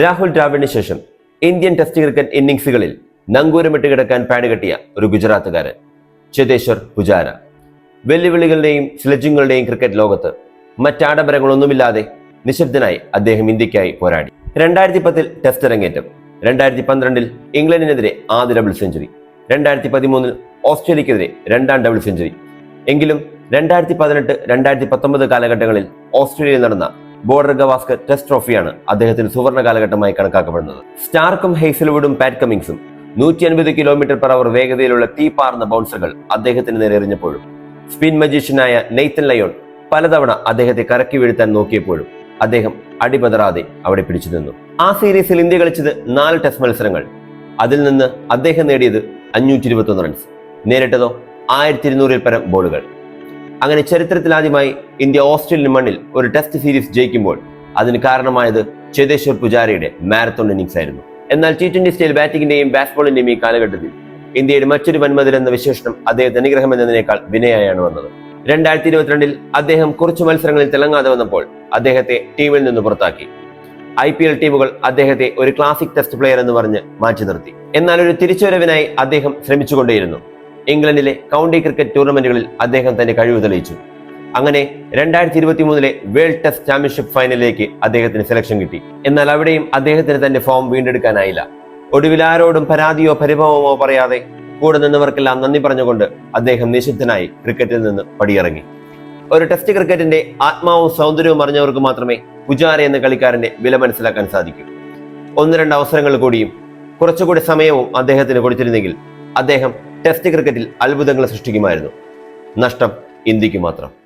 രാഹുൽ ദ്രാവിഡിന് ശേഷം Indian test cricket ഇന്നിംഗ്സുകളിൽ നങ്കൂരമിട്ട് കിടക്കാൻ പാഡ് കെട്ടിയ ഒരു ഗുജറാത്തുകാരൻ ചേതേശ്വർ പുജാര. വെല്ലുവിളികളുടെയും സ്ലജിങ്ങുകളുടെയും ക്രിക്കറ്റ് ലോകത്ത് മറ്റാഡംബരങ്ങളൊന്നുമില്ലാതെ നിശബ്ദനായി അദ്ദേഹം ഇന്ത്യക്കായി പോരാടി. രണ്ടായിരത്തി പത്തിൽ ടെസ്റ്റ് അരങ്ങേറ്റം രണ്ടായിരത്തി പന്ത്രണ്ടിൽ ഇംഗ്ലണ്ടിനെതിരെ ആദ്യ ഡബിൾ സെഞ്ചുറി രണ്ടായിരത്തി പതിമൂന്നിൽ ഓസ്ട്രേലിയക്കെതിരെ രണ്ടാം ഡബിൾ സെഞ്ചുറി എങ്കിലും രണ്ടായിരത്തി പതിനെട്ട് രണ്ടായിരത്തി പത്തൊമ്പത് കാലഘട്ടങ്ങളിൽ ഓസ്ട്രേലിയയിൽ നടന്ന ബോർഡർ ഗവാസ്കർ ടെസ്റ്റ് ട്രോഫിയാണ് അദ്ദേഹത്തിന് സുവർണ കാലഘട്ടമായി കണക്കാക്കപ്പെടുന്നത്. സ്റ്റാർക്കും ഹെയ്സൽവുഡും പാറ്റ് കമ്മിങ്സും നൂറ്റി അൻപത് കിലോമീറ്റർ പെർ അവർ വേഗതയിലുള്ള തീപാർന്ന ബൗൺസറുകൾ അദ്ദേഹത്തിന് നേരെ എറിഞ്ഞപ്പോഴും. സ്പിൻ മജീഷ്യനായ നെയ്ത്തൻ ലയോൺ പലതവണ അദ്ദേഹത്തെ കറക്കി വീഴ്ത്താൻ നോക്കിയപ്പോഴും അദ്ദേഹം അടിപതറാതെ അവിടെ പിടിച്ചു നിന്നു. ആ സീരീസിൽ ഇന്ത്യ കളിച്ചത് നാല് ടെസ്റ്റ് മത്സരങ്ങൾ. അതിൽ നിന്ന് അദ്ദേഹം നേടിയത് അഞ്ഞൂറ്റി ഇരുപത്തൊന്ന് റൺസ് നേരിട്ടതോ ആയിരത്തി ഇരുന്നൂറിൽ പരം ബോളുകൾ. അങ്ങനെ ചരിത്രത്തിലാദ്യമായി ഇന്ത്യ ഓസ്ട്രേലിയൻ മണ്ണിൽ ഒരു ടെസ്റ്റ് സീരീസ് ജയിക്കുമ്പോൾ അതിന് കാരണമായത് ചേതേശ്വർ പുജാരയുടെ മാരത്തോൺ ഇന്നിംഗ്സ് ആയിരുന്നു. എന്നാൽ ടി ട്വന്റി സ്റ്റൈൽ ബാറ്റിംഗിന്റെയും ബാറ്റ്ബോളിന്റെയും ഈ കാലഘട്ടത്തിൽ ഇന്ത്യയുടെ മറ്റൊരു വൻമതിൽ എന്ന വിശേഷണം അദ്ദേഹത്തെ അനുഗ്രഹം എന്നതിനേക്കാൾ വിനയായാണ് വന്നത്. രണ്ടായിരത്തി ഇരുപത്തിരണ്ടിൽ അദ്ദേഹം കുറച്ച് മത്സരങ്ങളിൽ തിളങ്ങാതെ വന്നപ്പോൾ അദ്ദേഹത്തെ ടീമിൽ നിന്ന് പുറത്താക്കി. ഐ പി എൽ ടീമുകൾ അദ്ദേഹത്തെ ഒരു ക്ലാസിക് ടെസ്റ്റ് പ്ലെയർ എന്ന് പറഞ്ഞ് മാറ്റി നിർത്തി. എന്നാൽ ഒരു തിരിച്ചുവരവിനായി അദ്ദേഹം ശ്രമിച്ചുകൊണ്ടേയിരുന്നു. ഇംഗ്ലണ്ടിലെ കൗണ്ടി ക്രിക്കറ്റ് ടൂർണമെന്റുകളിൽ അദ്ദേഹം തന്റെ കഴിവ് തെളിയിച്ചു. അങ്ങനെ രണ്ടായിരത്തി ഇരുപത്തി മൂന്നിലെ വേൾഡ് ടെസ്റ്റ് ചാമ്പ്യൻഷിപ്പ് ഫൈനലിലേക്ക് അദ്ദേഹത്തിന് സെലക്ഷൻ കിട്ടി. എന്നാൽ അവിടെയും അദ്ദേഹത്തിന് തന്റെ ഫോം വീണ്ടെടുക്കാനായില്ല. ഒടുവിൽ ആരോടും പരാതിയോ പരിഭവമോ പറയാതെ കൂടെ നിന്നവർക്കെല്ലാം നന്ദി പറഞ്ഞുകൊണ്ട് അദ്ദേഹം നിശബ്ദനായി ക്രിക്കറ്റിൽ നിന്ന് പടിയിറങ്ങി. ഒരു ടെസ്റ്റ് ക്രിക്കറ്റിന്റെ ആത്മാവും സൗന്ദര്യവും അറിഞ്ഞവർക്ക് മാത്രമേ പുജാര എന്ന കളിക്കാരന്റെ വില മനസ്സിലാക്കാൻ സാധിക്കൂ. ഒന്ന് രണ്ട് അവസരങ്ങൾ കൂടിയും കുറച്ചുകൂടി സമയവും അദ്ദേഹത്തിന് കൊടുത്തിരുന്നെങ്കിൽ അദ്ദേഹം ടെസ്റ്റ് ക്രിക്കറ്റിൽ അത്ഭുതങ്ങൾ സൃഷ്ടിക്കുമായിരുന്നു. നഷ്ടം ഇന്ത്യയ്ക്ക് മാത്രം.